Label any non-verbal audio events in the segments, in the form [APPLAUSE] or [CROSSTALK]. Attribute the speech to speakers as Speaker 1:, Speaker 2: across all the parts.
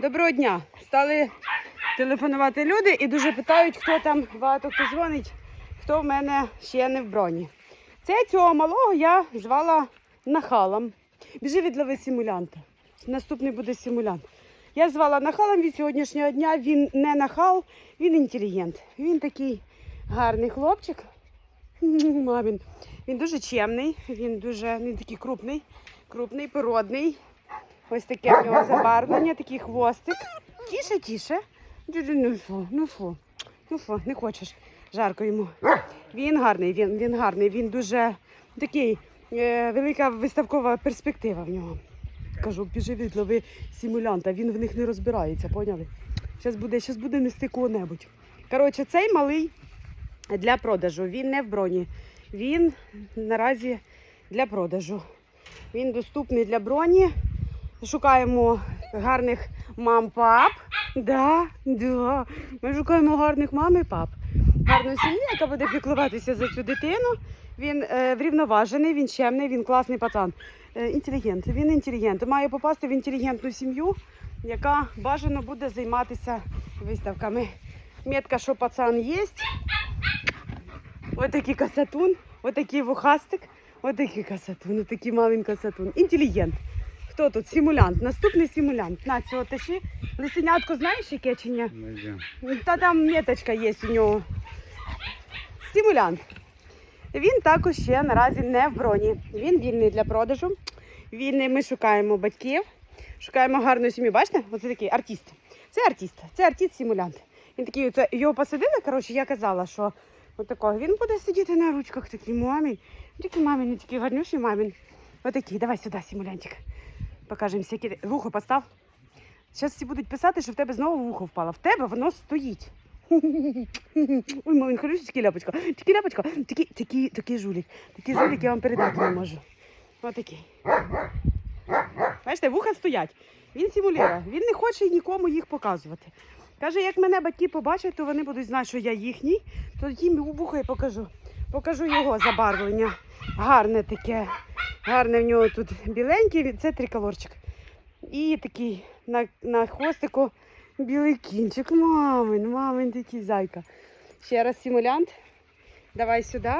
Speaker 1: Доброго дня. Стали телефонувати люди і дуже питають, хто там багато хто дзвонить, хто в мене ще не в броні. Це цього малого я звала нахалом. Біжи від лови симулянта. Наступний буде симулянт. Я звала нахалом від сьогоднішнього дня. Він не нахал, він інтелігент. Він такий гарний хлопчик. [LAUGHS] Мамін. Він дуже чемний, він дуже він такий крупний, крупний, породний. Ось таке в нього забарвлення, такий хвостик. Тіше, тіше. Ну фу, ну фу, ну фу, не хочеш. Жарко йому. Він гарний, він, він гарний, він дуже такий, е, велика виставкова перспектива в нього. Кажу, біжи від симулянта, він в них не розбирається, поняли? Зараз буде, щас буде нести кого-небудь. Коротше, цей малий для продажу. Він не в броні. Він наразі для продажу. Він доступний для броні. Шукаємо гарних мам-пап. Да, да. Ми шукаємо гарних мам і пап. Гарну сім'ю, яка буде піклуватися за цю дитину. Він е, врівноважений, він чемний, він класний пацан. Е, інтелігент. Він інтелігент. Має попасти в інтелігентну сім'ю, яка бажано буде займатися виставками. Метка, що пацан є. Ось такий касатун, ось такий вухастик, ось такий касатун, ось такий маленький касатун. Інтелігент. Хто тут? Симулянт. Наступний симулянт. На цього тиші. Лисенятко знаєш, яке чи ні? Та там меточка є у нього. Симулянт. Він також ще наразі не в броні. Він вільний для продажу. Вільний ми шукаємо батьків, шукаємо гарну сім'ю. Бачите? Оце такий артист. Це артист, це артист-симулянт. Він такий, оце, його посадили, коротше, я казала, що отакого. Він буде сидіти на ручках, такий мамі. Такий мамін, такий гарнющий мамін. Отакий, давай сюди, симулянтик. Покажемо всякі. Вухо постав. Зараз всі будуть писати, що в тебе знову вухо впало. В тебе воно стоїть. [LAUGHS] Ой, мамин, хороший такий ляпочка. Такий ляпочка, такий, такий, такий жулік. Такий жулік я вам передати не можу. Отакий. Бачите, вуха стоять. Він симулює. Він не хоче нікому їх показувати. Каже, як мене батьки побачать, то вони будуть знати, що я їхній, то їм вухо я покажу. Покажу його забарвлення. Гарне таке. Гарне в нього тут біленький, це триколорчик. І такий на, на хвостику білий кінчик. Мамин, мамин такий зайка. Ще раз симулянт. Давай сюди.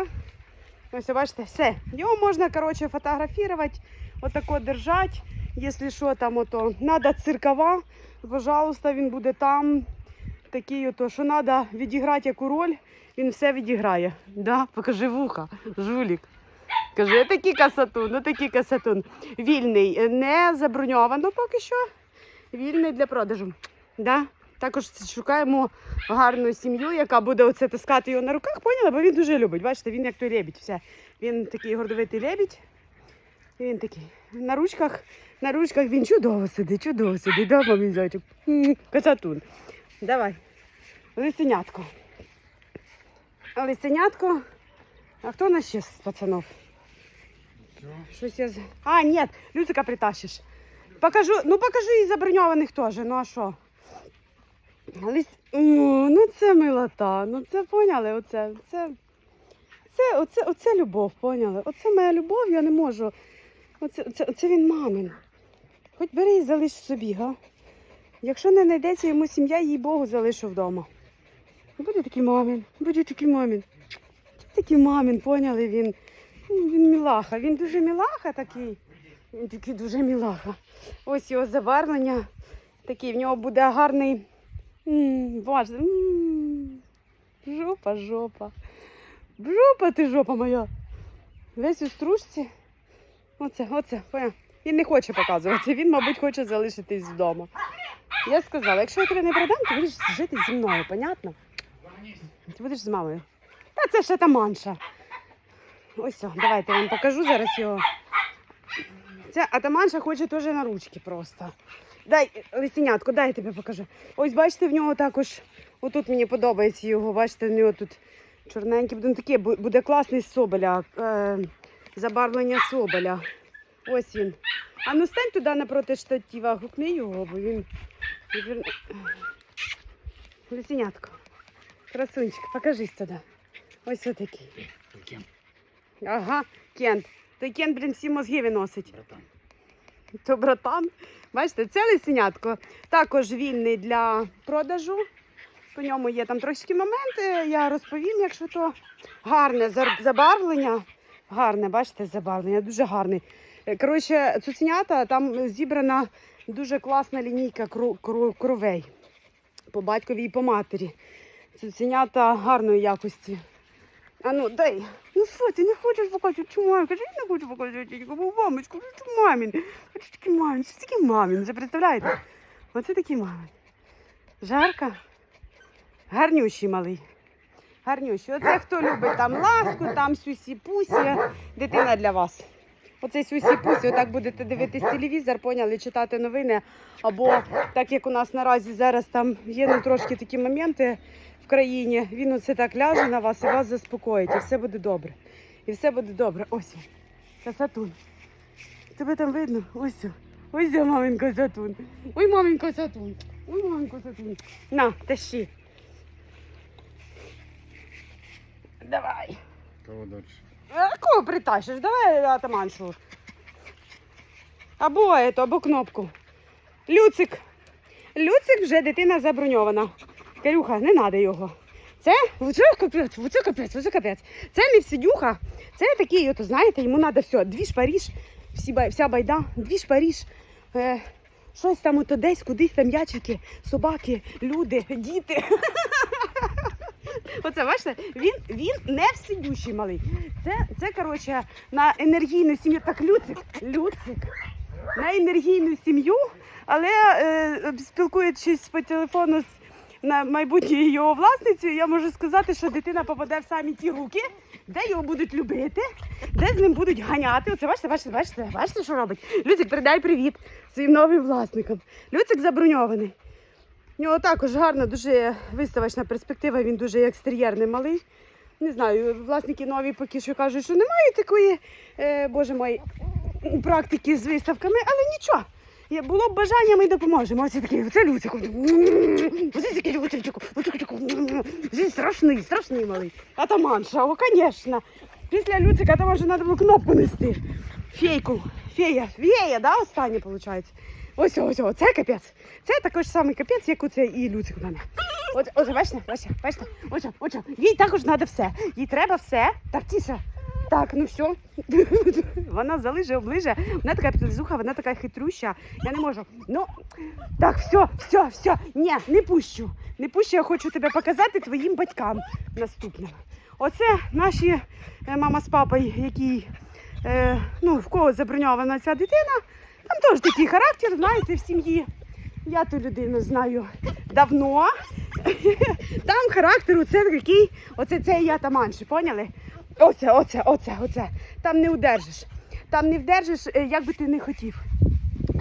Speaker 1: Ось, бачите, все. Його можна, коротше, фотографувати, отако держати. Якщо що там, ото надо циркова, пожалуйста, він буде там. Такий ото, що треба відіграти яку роль, він все відіграє. Да? Покажи вуха, жулік. Каже, такий касатун, ну такий касатун. Вільний, не заброньовано поки що. Вільний для продажу. Да? Також шукаємо гарну сім'ю, яка буде оце таскати його на руках, поняла? Бо він дуже любить. Бачите, він як той лебідь. Все. Він такий гордовитий лебідь. І він такий. На ручках, на ручках він чудово сидить, чудово сидить. Да, мамін зайчик? М, Касатун. Давай. Лисенятко. Лисенятко. А хто у нас ще з пацанов? Щось я з. А, ні, Люцика притащиш. Покажу, ну покажу і заброньованих теж, ну а що? Лис... О, ну це милота, ну це поняли, оце, це, це, оце, оце любов, поняли? Оце моя любов, я не можу. Оце, оце, оце він мамин. Хоч бери і залиш собі, га? Якщо не знайдеться йому сім'я, їй Богу залишу вдома. Буде такий мамин, буде такий мамин. Такий мамин, поняли він. Ну, Він мілаха, він дуже мілаха такий. Він такий дуже мілаха. Ось його забарвлення. Такий, в нього буде гарний. м, жопа, жопа. Жопа ти жопа моя. Весь у стружці. Оце, оце, поняв? Він не хоче показуватися, він, мабуть, хоче залишитись вдома. Я сказала, якщо я тебе не продам, ти будеш жити зі мною, понятно? Ти будеш з мамою. Та це ж атаманша. Ось, давайте я вам покажу зараз його. Ця атаманша хоче теж на ручки просто. Дай, лисенятку, дай я тобі покажу. Ось бачите, в нього також, отут мені подобається його, бачите, в нього тут чорненький, буде, ну, таке, буде класний соболя, е, забарвлення соболя. Ось він. А ну стань туди напроти штатива, гукни його, бо він- Лисенятко. Красунчик, покажись туди. Ось отакий. Ага, Кент. Той Кент, блін, всі мозги виносить.
Speaker 2: Братан.
Speaker 1: то братан. Бачите, це лисенятко також вільний для продажу. По ньому є там трошки моменти, я розповім, якщо то гарне забарвлення. Гарне, бачите, забарвлення, дуже гарний. Е, Коротше, цуценята там зібрана дуже класна лінійка кровей по батькові і по матері. Цуценята гарної якості. А ну дай. Ну що, ти не хочеш показувати чому? Кажи, я не хочу показувати, бо мамочку, що це мамін. А таке мамін? Що таке мамін? Ви представляєте? Оце такий мамін. Жарка. Гарнющий малий. Гарнющий. Оце хто любить там ласку, там сюсі-пусі. Дитина для вас. Оцей сюсі-пусі, отак будете дивитись телевізор, поняли, читати новини. Або так як у нас наразі зараз там є ну, трошки такі моменти в країні, він оце так ляже на вас і вас заспокоїть, і все буде добре. І все буде добре. Ось він. Красатун. Тебе там видно? Ось. Ось о, маменька сатун. Ой, маменька сатун. Ой, маменька сатун. На, тащи. Давай.
Speaker 2: Кого дальше?
Speaker 1: А кого притащиш? Давай атаманшу. Або ето, або кнопку. Люцик. Люцик вже дитина заброньована. Карюха, не треба його. Це оце капець, оце капець, оце капець. Це не всідюха, це такий, от, знаєте, йому треба все. Дві ж Паріж, всі, вся байда, дві ж Паріж. Е, щось там ото десь, кудись там ячики, собаки, люди, діти. [LAUGHS] Оце бачите, він, він не всидющий малий. Це, це коротше, на енергійну сім'ю. Так, Люцик, Люцик. На енергійну сім'ю, але е, спілкуючись по телефону з майбутньою його власницею, я можу сказати, що дитина попаде в самі ті руки, де його будуть любити, де з ним будуть ганяти. Оце бачите, бачите, бачите, бачите, що робить? Люцик, передай привіт своїм новим власникам. Люцик заброньований. У нього також гарна, дуже виставочна перспектива, він дуже екстер'єрний малий. Не знаю, власники нові поки що кажуть, що немає такої, е, боже мой, практики з виставками, але нічого. Є, було б бажання, ми допоможемо. Оце такий, оце Люцик. Оце такий Люцик. Він страшний, страшний малий. Атаманша, о, звісно. Після Люцика там вже треба було кнопку нести. Фейку. Фея. Фея, да, остання, виходить. Ось, ось, ось, це капець. Це також самий капець, як оце і Люцик в мене. От, ось, бачите, бачите, бачите, ось, ось, їй також треба все. Їй треба все. Так, тіше. Так, ну все. [LAUGHS] Вона залиже, оближе. Вона така підлизуха, вона така хитрюща. Я не можу. Ну, так, все, все, все. Ні, не пущу. Не пущу, я хочу тебе показати твоїм батькам наступним. Оце наші е, мама з папою, які, е, ну, в кого заброньована ця дитина. Там теж такий характер, знаєте, в сім'ї. Я ту людину знаю давно. [LAUGHS] Там характер оце такий, оце це я таманші, поняли? Оце, оце, оце, оце. Там не удержиш. Там не вдержиш, е, як би ти не хотів.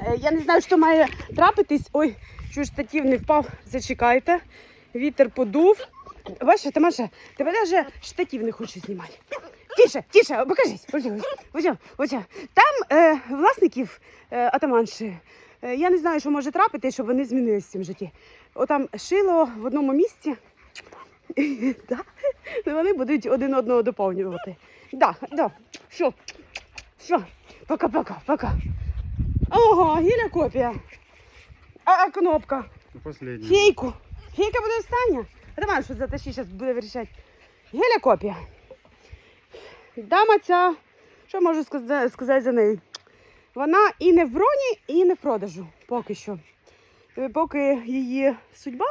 Speaker 1: Е, Я не знаю, що має трапитись. Ой, що ж штатів не впав, зачекайте. Вітер подув. Бачиш, Тамаша, тебе навіть штатів не хочу знімати. Тише, тише, покажись. Ось, ось, ось, ось. Там е, власників е, атаманші. Е, я не знаю, що може трапити, щоб вони змінились в цьому житті. Отам шило в одному місці. [LAUGHS] Да? І Вони будуть один одного доповнювати. Да, да. Все. Все. Пока-пока, пока. Ого, гіля копія. А, а кнопка.
Speaker 2: Ну.
Speaker 1: Фейку. Фейка буде остання. Давай, що затащи, зараз буде вирішати. Геля копія. Дама ця, що можу сказа- сказати за неї? Вона і не в броні, і не в продажу поки що. Е, Поки її судьба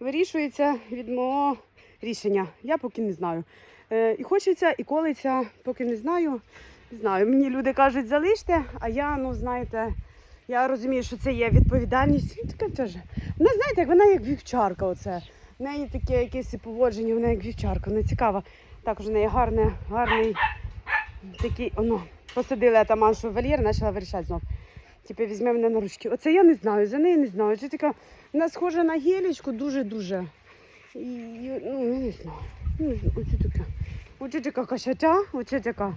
Speaker 1: вирішується від мого рішення. Я поки не знаю. Е, і хочеться, і колиться, поки не знаю. Знаю. Мені люди кажуть, залиште, а я, ну знаєте, я розумію, що це є відповідальність. Така теж. Вона, знаєте, вона як вівчарка. Оце. В неї таке якесь поводження, вона як вівчарка, вона цікава. Також в неї гарне, гарний такий, оно, посадили атаманшу в вольєр, почала вирішати знов. Типу, візьме мене на ручки. Оце я не знаю, за неї не знаю. Це така, вона схожа на гелічку дуже-дуже. І, ну, я не знаю. Ну, оце така. Оце така кошача, оце така.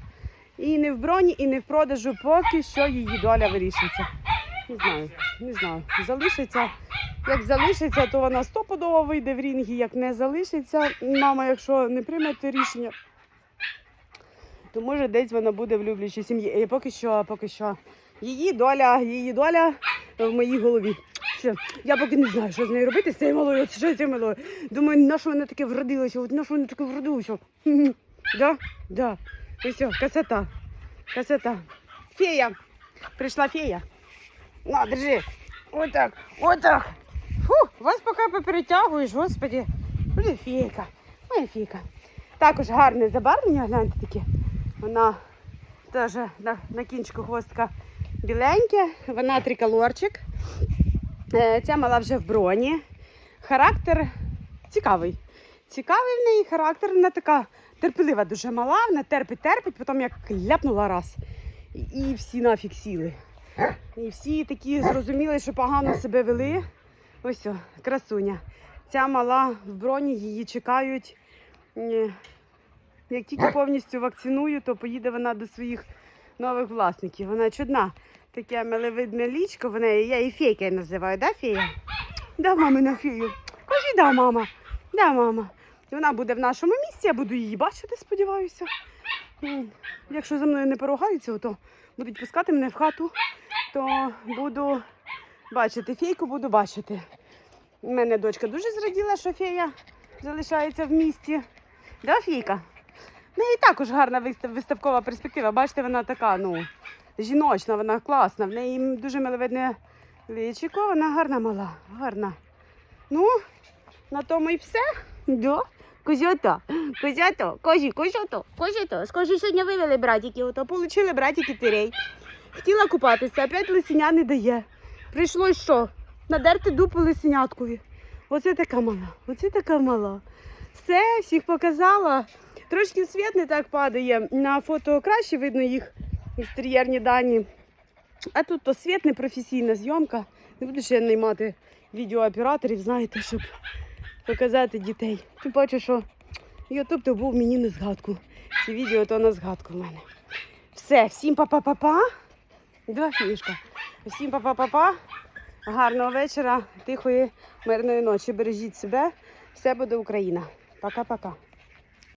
Speaker 1: І не в броні, і не в продажу, поки що її доля вирішиться. Не знаю, не знаю. Залишиться. Як залишиться, то вона стопудово вийде в рінги. Як не залишиться, мама, якщо не прийме те рішення, то може десь вона буде в люблячій сім'ї. Я поки що, поки що Її доля, її доля в моїй голові. Все. Я поки не знаю, що з нею робити, з цією малою, що з цією малою. Думаю, на що вона таке вродилося, от на що вона таке вродилося. Хм-хм. Да? Да. І все, красота. Красота. Фея. Прийшла фея. На, держи. Отак, отак. Фу, вас поки поперетягуєш, господі. Фейка. Моя фейка. Також гарне забарвлення, гляньте таке. Вона теж на, на кінчику хвостика біленьке, вона триколорчик. Е, Ця мала вже в броні. Характер цікавий. Цікавий в неї характер, вона така терпелива дуже мала, вона терпить, терпить, потім як ляпнула раз. І- всі нафіг сіли. І всі такі зрозуміли, що погано себе вели. Ось о, красуня. Ця мала в броні, її чекають. Як тільки повністю вакциную, то поїде вона до своїх нових власників. Вона чудна. Таке миловидне лічко в неї. Я її фейкою називаю, да, фея? Да, мамина фею. Кажи, да, мама. Да, мама. Вона буде в нашому місці, я буду її бачити, сподіваюся. Якщо за мною не поругаються, то будуть пускати мене в хату, то буду бачити фейку, буду бачити. У мене дочка дуже зраділа, що фея залишається в місті. Да, фейка? В неї також гарна вистав- виставкова перспектива. Бачите, вона така, ну, жіночна, вона класна. В неї дуже миловидне личико, вона гарна мала, гарна. Ну, на тому і все. Да. Козята, козято, козі, козято, козято. Скажи, сьогодні вивели братики, ото получили братики тирей. Хотіла купатися, опять лисеня не дає. Прийшлось що? Надерти дупу лисеняткові. Оце така мала, оце така мала. Все, всіх показала. Трошки світ не так падає. На фото краще видно їх екстер'єрні дані. А тут то світ не професійна зйомка. Не буду ще наймати відеооператорів, знаєте, щоб показати дітей. Тим паче, що Ютуб то був мені на згадку. Ці відео то на згадку в мене. Все, всім па-па-па-па. Два фішка. Всім па-па-па-па. Гарного вечора, тихої, мирної ночі. Бережіть себе. Все буде Україна. Пока-пока.